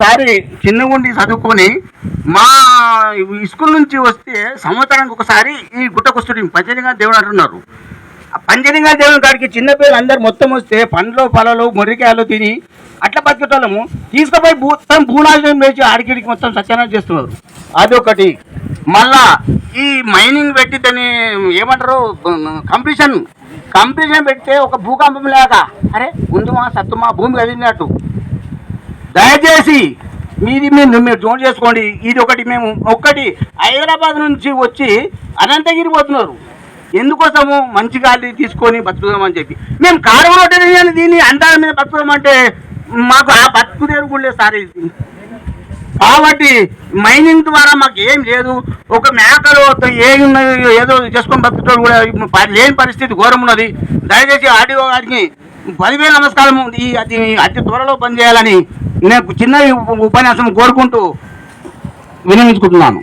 ఒకసారి చిన్నగుండి చదువుకొని మా స్కూల్ నుంచి వస్తే సంవత్సరానికి ఒకసారి ఈ గుట్టకొస్తుడి పంచలింగా దేవుడు అంటున్నారు. ఆ పంచలింగా దేవుని కాడికి చిన్నపిల్లలు అందరు మొత్తం వస్తే పండ్లు పొలాలు మురికాయలు తిని అట్లా బతికేటోళ్ళము. తీసుకుపోయి మొత్తం భూనాశనం వేసి ఆడికిడికి మొత్తం సత్యానాశనం చేస్తున్నారు. అదొకటి. మళ్ళా ఈ మైనింగ్ పెట్టి దాన్ని ఏమంటారు? కంప్లీషన్. కంప్లీషన్ పెడితే ఒక భూకంపం లేక అరే ముందుమా సత్తుమా భూమి కదిలినట్టు. దయచేసి మీది మీరు మీరు జోన్ చేసుకోండి. ఇది ఒకటి మేము ఒక్కటి హైదరాబాద్ నుంచి వచ్చి అనంతగిరి పోతున్నారు. ఎందుకోసము మంచి గాలి తీసుకొని బతుకుదామని చెప్పి. మేము కారు రోడ్డు దీన్ని అందాల మీద బతుకుదామంటే మాకు ఆ బతుకుదేరు కూడా సార్ ఇది. కాబట్టి మైనింగ్ ద్వారా మాకు ఏం లేదు. ఒక మేకలు ఏమి ఏదో చేసుకొని బతుకుతాడు కూడా లేని పరిస్థితి ఘోరం ఉన్నది. దయచేసి ఆడియో గారికి పదివేల నమస్కారం ఈ అతి అతి త్వరలో పనిచేయాలని నేను చిన్న ఉపన్యాసం కోరుకుంటూ వినియోగించుకుంటున్నాను.